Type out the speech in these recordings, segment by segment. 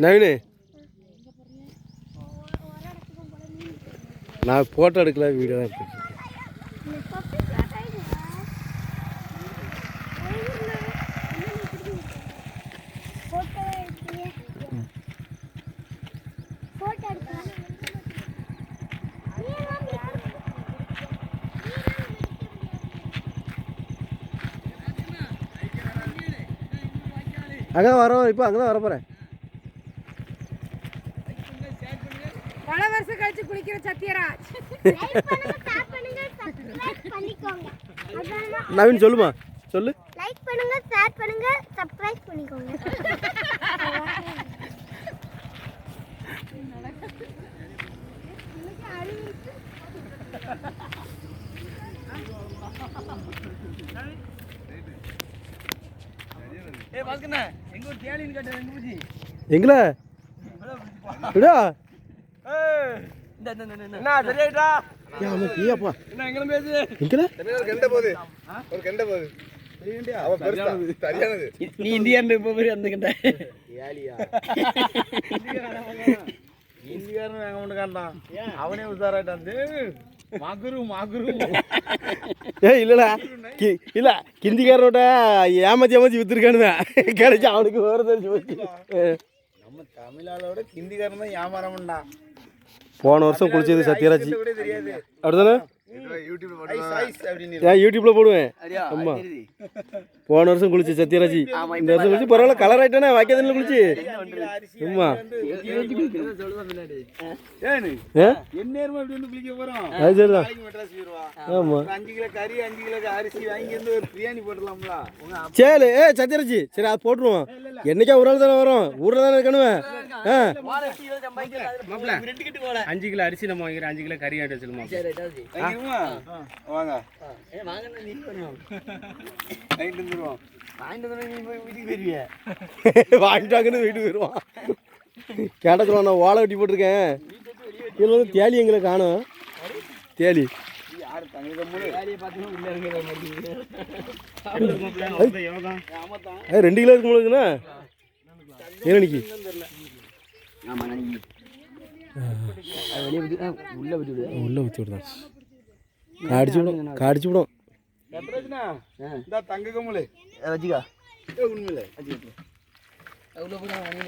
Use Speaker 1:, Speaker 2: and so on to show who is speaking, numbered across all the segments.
Speaker 1: நவீனு நான் ஃபோட்டோ எடுக்கல வீடியோ தான் எடுத்துருக்கேன் அங்கே வரோம் இப்போ அங்கே தான் வர போகிறேன்
Speaker 2: பல வருஷம் கழிச்சு குளிக்கிற சத்யராஜ்.
Speaker 3: லைக் பண்ணுங்க ஷேர் பண்ணுங்க சப்ஸ்கிரைப் பண்ணிக்கோங்க. அதான்
Speaker 1: நவீன் சொல்லுமா சொல்லு
Speaker 3: லைக் பண்ணுங்க ஷேர் பண்ணுங்க சப்ஸ்கிரைப் பண்ணிக்கோங்க
Speaker 1: எங்கள
Speaker 4: என்ன சரியாயிட்டா
Speaker 1: ஏப்பா
Speaker 4: என்ன எங்களும் பேசு
Speaker 1: எங்கள
Speaker 5: கெண்ட போகுது ஒரு கெண்ட போகுது அவ பெருசா சரியானது
Speaker 4: நீ இந்தியான்னு இப்போ போய் அந்த கிட்ட
Speaker 5: ஏலியா
Speaker 4: இந்தியாரன் வாங்க மட்டும் காண்டான் அவனே உசாராயிட்டான் மகுரு மகுரு
Speaker 1: ஏ இல்லடா கி இல்லை கிந்திக்காரனோட ஏமாத்தி ஏமாத்தி வித்துருக்கானுதான் கிடைச்சி அவனுக்கு வேறு தெரிஞ்சு போச்சு ஏ.
Speaker 4: நம்ம தமிழாளோட ஹிந்திக்காரன் தான் வியாபாரம்டா
Speaker 1: போன வருஷம் குளிச்சது சத்யராஜ் அப்படிதானே? ஏன் யூடியூப்ல போடுவேன்? ஆமா. போன வருஷம் குளிச்சு சத்யராஜ் இந்த வருஷம் குளிச்சு பரவாயில்ல கலர் ஆயிட்டானே வாக்கியதில் குளிச்சு. ஆமா
Speaker 4: ஏனு
Speaker 1: ஏ?
Speaker 4: என்ன நேரமா இப்படி வந்து குளிக்க போறோம்.
Speaker 1: அது சரிதான் ஆமா.
Speaker 4: ஒரு அஞ்சு கிலோ கறி அஞ்சு கிலோ அரிசி வாங்கி வந்து ஒரு பிரியாணி போட்டுடலாம்ல. உங்க அப்பா
Speaker 1: சரி ஏ சத்யராஜ் சரி அது போட்டுருவோம். என்னைக்கா ஒரு நாள் தானே வரும்? ஊரில் தானே இருக்கணும்?
Speaker 6: அஞ்சு கிலோ அரிசி நம்ம வாங்கிக்கிறோம். அஞ்சு கிலோ கறி ஆட்டு வச்சிருமா
Speaker 4: வாங்க. வாங்கிட்டு போய் வீட்டுக்கு
Speaker 1: போயிடுவான் சொல்லுவான் நான் ஓலை வெட்டி போட்டிருக்கேன். இதில் வந்து தேலி எங்களை காணும். தேலி. ரெண்டு கிலோ இருக்கும் உங்களுக்குண்ணா
Speaker 4: உள்ள விட்டு விடு
Speaker 1: உள்ளே ஊற்றி விடுதான் காடிச்சு விடும் காடிச்சு விடும்
Speaker 4: எத்தனைச்சுனா இந்த தங்க கம்முலு வச்சுக்கா உண்மையில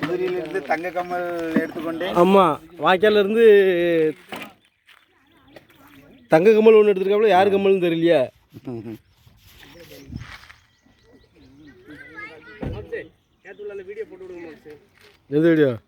Speaker 4: மதுரையிலிருந்து தங்க கம்மல் எடுத்துக்கொண்டு
Speaker 1: ஆமாம் வாய்க்காலிருந்து தங்க கம்மல் ஒன்று எடுத்துருக்காப்புல யார் கம்மல்னு தெரியலையா. எது வீடியோ?